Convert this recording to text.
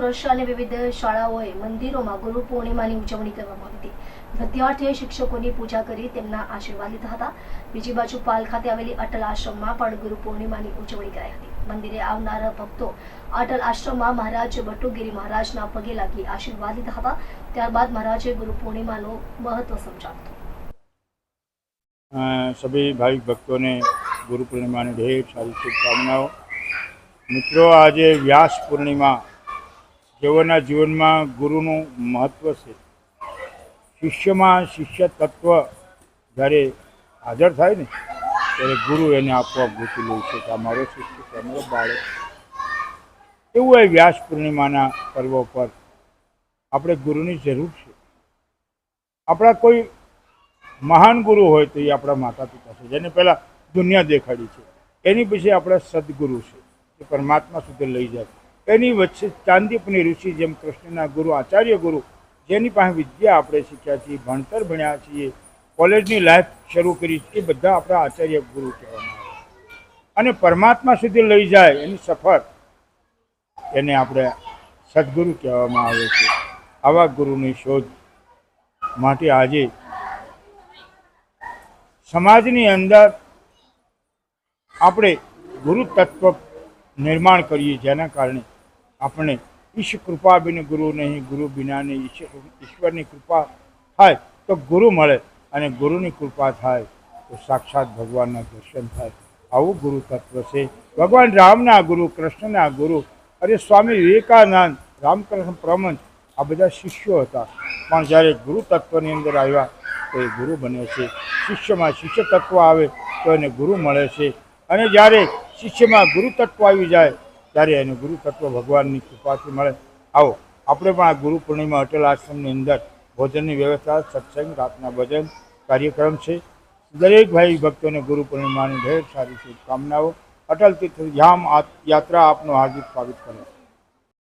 વર્ષ અને વિવિધ શાળાઓએ મંદિરોમાં ગુરુ પૂર્ણિમાની ઉજવણી કરવામાં હતી. વિદ્યાર્થીઓએ શિક્ષકોની પૂજા કરી તેમના આશીર્વાદ લીધા હતા. બીજી બાજુ પાલ ખાતે આવેલી અટલ આશ્રમમાં પણ ગુરુ પૂર્ણિમાની ઉજવણી કરાઈ હતી. મંદિરે આવનારા ભક્તો અટલ આશ્રમમાં મહારાજ બટુગીરી મહારાજના પગે લાગી આશીર્વાદ લીધા હતા. ત્યારબાદ મહારાજે ગુરુ પૂર્ણિમાનું મહત્વ સમજાવ્યું સભી ભાવિક ભક્તોને ગુરુ પૂર્ણિમાની ઢેર સારી શુભકામનાઓ. મિત્રો, આજે વ્યાસ પૂર્ણિમા જેઓના જીવનમાં ગુરુનું મહત્ત્વ છે. શિષ્યમાં શિષ્ય તત્વ જ્યારે હાજર થાય ને, ત્યારે ગુરુ એને આપોઆપ ગૂંચી લે છે કે અમારો શિષ્ય અમારો બાળક એવું એ વ્યાસ પૂર્ણિમાના પર્વ પર આપણે ગુરુની જરૂર છે. આપણા કોઈ મહાન ગુરુ હોય તો એ આપણા માતા પિતા છે. જેને પહેલાં દુનિયા દેખાડી છે. એની પછી આપણા સદગુરુ છે. જે પરમાત્મા સુધી લઈ જાય. એની વચ્ચે ચાંદીપની ઋષિ જેમ કૃષ્ણના ગુરુ, આચાર્ય ગુરુ, જેની પાસે વિદ્યા આપણે શીખ્યા છીએ, ભણતર ભણ્યા છીએ, કોલેજની લાઈફ શરૂ કરી એ બધા આપણા આચાર્ય ગુરુ કહેવામાં આવે અને પરમાત્મા સુધી લઈ જાય એની સફર એને આપણે સદગુરુ કહેવામાં આવે છે. આવા ગુરુની શોધ માટે આજે સમાજની અંદર આપણે ગુરુ તત્વ નિર્માણ કરીએ જેના કારણે આપણે ઈશ કૃપા બિન ગુરુ નહીં, ગુરુ બિનાને ઈશ્વર ઈશ્વરની કૃપા થાય તો ગુરુ મળે અને ગુરુની કૃપા થાય તો સાક્ષાત ભગવાનના દર્શન થાય. આવું ગુરુ તત્વ છે. ભગવાન રામના ગુરુ, કૃષ્ણના ગુરુ અરે સ્વામી વિવેકાનંદ, રામકૃષ્ણ પ્રમંચ આ બધા શિષ્યો હતા. પણ જ્યારે ગુરુ તત્વની અંદર આવ્યા તો એ ગુરુ બને છે. શિષ્યમાં શિષ્ય તત્વ આવે તો એને ગુરુ મળે છે. અને જ્યારે શિષ્યમાં ગુરુ તત્વ આવી જાય ત્યારે એને ગુરુ તત્વ ભગવાનની કૃપાથી મળે. આવો, આપણે પણ આ ગુરુ પૂર્ણિમા અટલ આશ્રમની અંદર ભોજનની વ્યવસ્થા, સત્સંગ, રાતના ભજન, કાર્યક્રમ છે. દરેક ભાઈ ભક્તોને ગુરુ પૂર્ણિમાની ઢેર સારી શુભકામનાઓ. અટલ તીર્થ ધામ યાત્રા આપનું હાર્દિક સ્વાગત કરે